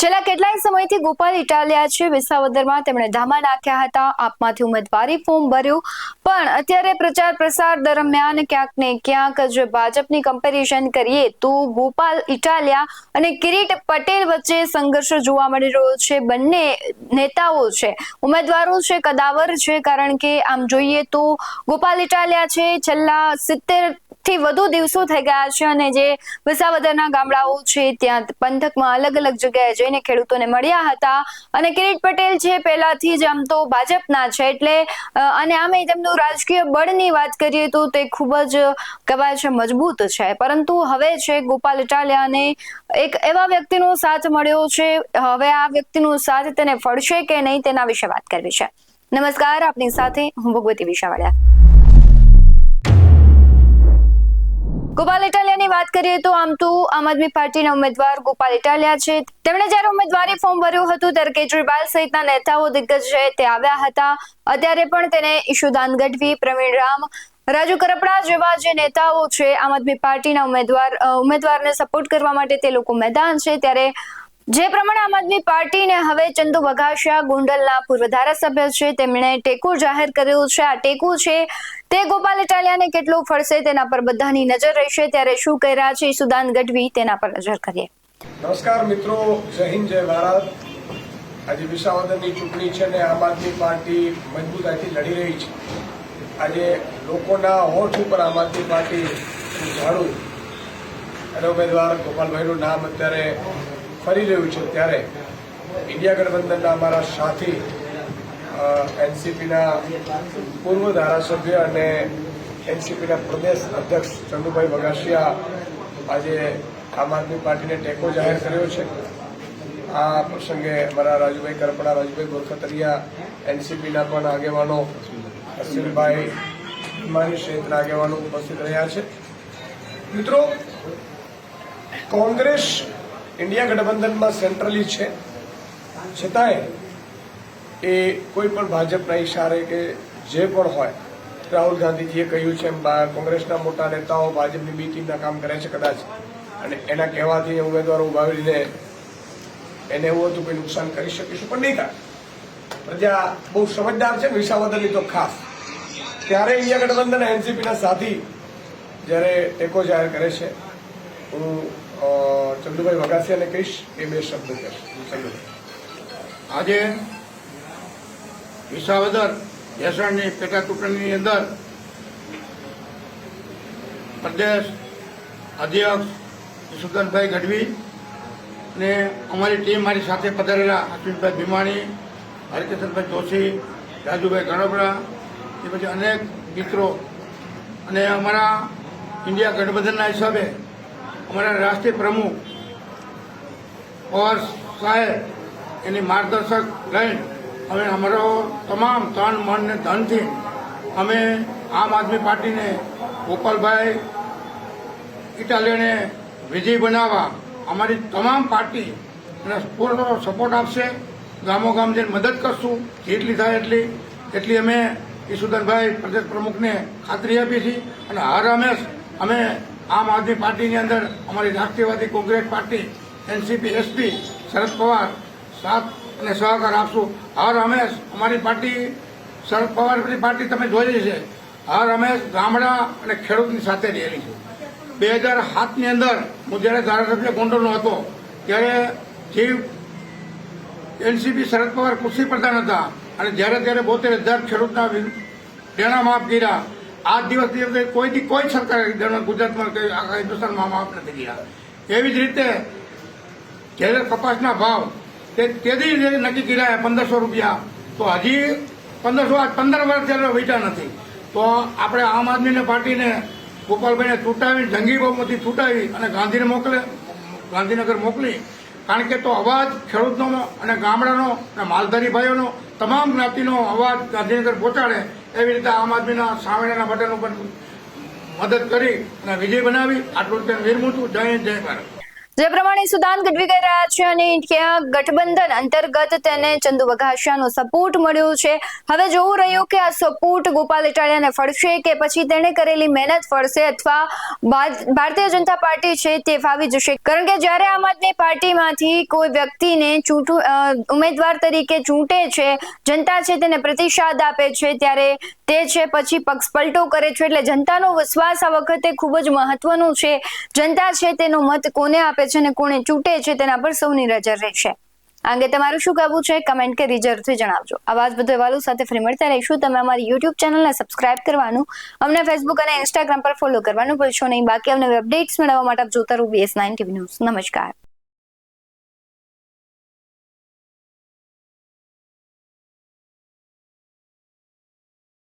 છેલ્લા કેટલાય સમયથી ગોપાલ ઇટાલિયા છે. વિસાવદરમાં તેમણે ધામા નાખ્યા હતા. આપમાંથી ઉમેદવારી ફોર્મ ભર્યું. પણ અત્યારે પ્રચાર પ્રસાર દરમિયાન ક્યાંક ને ક્યાંક જો ભાજપની કમ્પેરિઝન કરીએ તો ગોપાલ ઇટાલિયા અને કિરીટ પટેલ વચ્ચે સંઘર્ષ જોવા મળી રહ્યો છે. બંને નેતાઓ છે. ઉમેદવારો છે, કદાવર છે, કારણ કે આમ જોઈએ તો ગોપાલ ઇટાલિયા છે. છેલ્લા સિત્તેર થી વધુ દિવસો થઈ ગયા છે અને જે વિસાવદરના ગામડાઓ છે, ત્યાં પંથકમાં અલગ અલગ જગ્યાએ જઈને ખેડૂતોને મળ્યા હતા. અને કિરીટ પટેલ છે, પહેલાથી જ આમ તો ભાજપના છે, એટલે અને આમે તેમનું રાજકીય બળની વાત કરીએ તો તે ખૂબ જ, કહેવાય છે, મજબૂત છે. પરંતુ હવે છે, ગોપાલ ઇટાલિયાને એક એવા વ્યક્તિનો સાથ મળ્યો છે, હવે આ વ્યક્તિનો સાથ તેને ફળશે કે નહીં તેના વિશે વાત કરવી છે. નમસ્કાર, આપની સાથે હું ભગવતી વિશાવાડિયા ગોપાલ ઇટાલિયાની વાત કરીએ તો આમ તો આમ આદમી પાર્ટીના ઉમેદવાર ગોપાલ ઇટાલિયા છે. તેમણે જ્યારે ઉમેદવારી ફોર્મ ભર્યું હતું ત્યારે કેજરીવાલ સહિતના નેતાઓ દિગ્ગજ છે તે આવ્યા હતા. અત્યારે પણ તેને ઈશુદાન ગઢવી, પ્રવીણ રામ, રાજુ કરપડા જેવા જે નેતાઓ છે, આમ આદમી પાર્ટીના ઉમેદવાર ઉમેદવારને સપોર્ટ કરવા માટે તે લોકો મેદાન છે. ત્યારે જે પ્રમાણે આમ આદમી પાર્ટીને હવે ચંદુ વઘાસિયા ગોંડલના પૂર્વ ધારાસભ્ય છે, તેમણે ટેકો જાહેર કર્યો છે. આ ટેકો છે તે ગોપાલ ઇટાલિયાને કેટલો ફળશે તેના પર બધાની નજર રહેશે. ત્યારે શું કહી રહ્યા છે સુદાન ગઢવી, તેના પર નજર કરીએ. નમસ્કાર મિત્રો, જય હિન્દ, જય ભારત. આજે વિસાવદરની ચૂંટણી છે ને આમ આદમી પાર્ટી મજબૂતાઈથી લડી રહી છે. આજે લોકોના હોઠ ઉપર આમ આદમી પાર્ટી ઝાડું અને ઉમેદવાર ગોપાલભાઈનું નામ અત્યારે ફરી રહ્યું છે ત્યારે ઇન્ડિયા ગઠબંધનના અમારા સાથી એનસીપીના પૂર્વ ધારાસભ્ય અને એનસીપીના પ્રદેશ અધ્યક્ષ ચંદુભાઈ વગાસિયા આજે આમ આદમી પાર્ટીને ટેકો જાહેર કર્યો છે. આ પ્રસંગે અમારા રાજુભાઈ કરપડા રાજુભાઈ ગોરખતરિયા, એનસીપીના પણ આગેવાનો અસિલભાઈ માની ક્ષેત્રના આગેવાનો ઉપસ્થિત રહ્યા છે. મિત્રો, કોંગ્રેસ ઇન્ડિયા ગઠબંધનમાં સેન્ટ્રલી છે. છતાંય એ કોઈ પણ ભાજપના ઇશારે કે જે પણ હોય, રાહુલ ગાંધીજીએ કહ્યું છે એમ કોંગ્રેસના મોટા નેતાઓ ભાજપની બી ટીમના કામ કરે છે કદાચ. અને એના કહેવાથી ઉમેદવારો ઉભાવીને એને એવું હતું કે નુકસાન કરી શકીશું, પણ નહીં કરે પ્રજા બહુ સમજદાર છે વિસાવદરની તો ખાસ. ત્યારે ઇન્ડિયા ગઠબંધન એનસીપીના સાથી જ્યારે ટેકો જાહેર કરે છે, હું ચંદુભાઈ વગાસિયાને કહીશ એ બે શબ્દ કહીશ આજે વિસાવદર ભેસણની પેટા ચૂંટણીની અંદર પ્રદેશ અધ્યક્ષ સુદનભાઈ ગઢવી ને અમારી ટીમ મારી સાથે પધારેલા અશ્વિનભાઈ ભીમાણી હરિકિશનભાઈ જોશી, રાજુભાઈ ગણોબરા એ પછી અનેક મિત્રો અને અમારા ઇન્ડિયા ગઠબંધનના હિસાબે અમારા રાષ્ટ્રીય પ્રમુખ પવાર સાહેબ, એની માર્ગદર્શક લઈને અમે અમારો તમામ તન, મન ને ધનથી અમે આમ આદમી પાર્ટીને ગોપાલભાઈ ઇટાલિયને વિજય બનાવવા અમારી તમામ પાર્ટી એને પૂરો સપોર્ટ આપશે. ગામો ગામ જઈને મદદ કરશું. જેટલી થાય એટલી એટલી અમે ઈશુદાનભાઈ પ્રદેશ પ્રમુખને ખાતરી આપી છીએ. અને હર હંમેશ અમે આમ આદમી પાર્ટીની અંદર અમારી Rashtriyavadi Congress party, NCP, SP, Sharad Pawar સાથ અને સહકાર આપશું. હર હંમેશ અમારી પાર્ટી, શરદ પવારની પાર્ટી તમે જોઈ છે. હર હંમેશ ગામડા અને ખેડૂતની સાથે રહેલી છે. બે હજાર સાતની અંદર હું જ્યારે ધારાસભ્ય ગોંડલનો હતો, ત્યારે જીવ એનસીપી શરદ પવાર કૃષિ પ્રધાન હતા. અને જ્યારે, ત્યારે બોતેર હજાર ખેડૂતના દેણા માફ કર્યા. આ દિવસ દિવસે કોઈથી કોઈ સરકાર ગુજરાતમાં કે આખા હિન્દુસ્તાનમાં માફ નથી કર્યા એવી જ રીતે જ્યારે કપાસના ભાવ તે તેથી જ નક્કી કર્યા પંદરસો રૂપિયા. તો હજી પંદરસો આજ પંદર વર્ષ ત્યારે વેચા નથી. તો આપણે આમ આદમીને પાર્ટીને ગોપાલભાઈને ચૂંટાવી જંગી બહુમતી ચૂંટાવી અને ગાંધીને મોકલે, ગાંધીનગર મોકલી. કારણ કે તો અવાજ ખેડૂતનો અને ગામડાનો અને માલધારી ભાઈઓનો, તમામ જ્ઞાતિનો અવાજ ગાંધીનગર પહોંચાડે. એવી રીતે આમ આદમીના સામેના બટન ઉપર મદદ કરી અને વિજય બનાવી. આટલું વિરમું છું. જય જય ભારત. જે પ્રમાણે સુદાન ગઢવી કહી રહ્યા છે અને ત્યાં ગઠબંધન અંતર્ગત તેને ચંદુ વઘાસિયાનો સપોર્ટ મળ્યો છે. હવે જોવું રહ્યું કે આ સપોર્ટ ગોપાલ ઇટાલિયાને ફળશે કે પછી તેણે કરેલી મહેનત ફળશે અથવા ભારતીય જનતા પાર્ટી છે તે ફાવી જશે. કારણ કે જ્યારે આમ આદમી પાર્ટીમાંથી કોઈ વ્યક્તિને ચૂંટું ઉમેદવાર તરીકે ચૂંટે છે, જનતા છે તેને પ્રતિસાદ આપે છે, ત્યારે તે છે પછી પક્ષ પલટો કરે છે. એટલે જનતાનો વિશ્વાસ આ વખતે ખૂબ જ મહત્વનો છે. જનતા છે તેનો મત કોને આપે છે અને કોણે ચૂંટે છે તેના પર સૌની નજર રહેશે. આ તમારું શું કહેવું છે? કમેન્ટ કે જરૂરથી જણાવજો. આવાજ જ બધું અહેવાલો સાથે ફરી મળતા રહીશું. તમે અમારી યુટ્યુબ ચેનલને સબસ્ક્રાઇબ કરવાનું, અમને ફેસબુક અને ઇન્સ્ટાગ્રામ પર ફોલો કરવાનું ભૂલશો નહીં. બાકી અમને અપડેટ્સ મેળવવા માટે આપ જોતા રહો બીએસ નાઇન ટીવી ન્યૂઝ નમસ્કાર.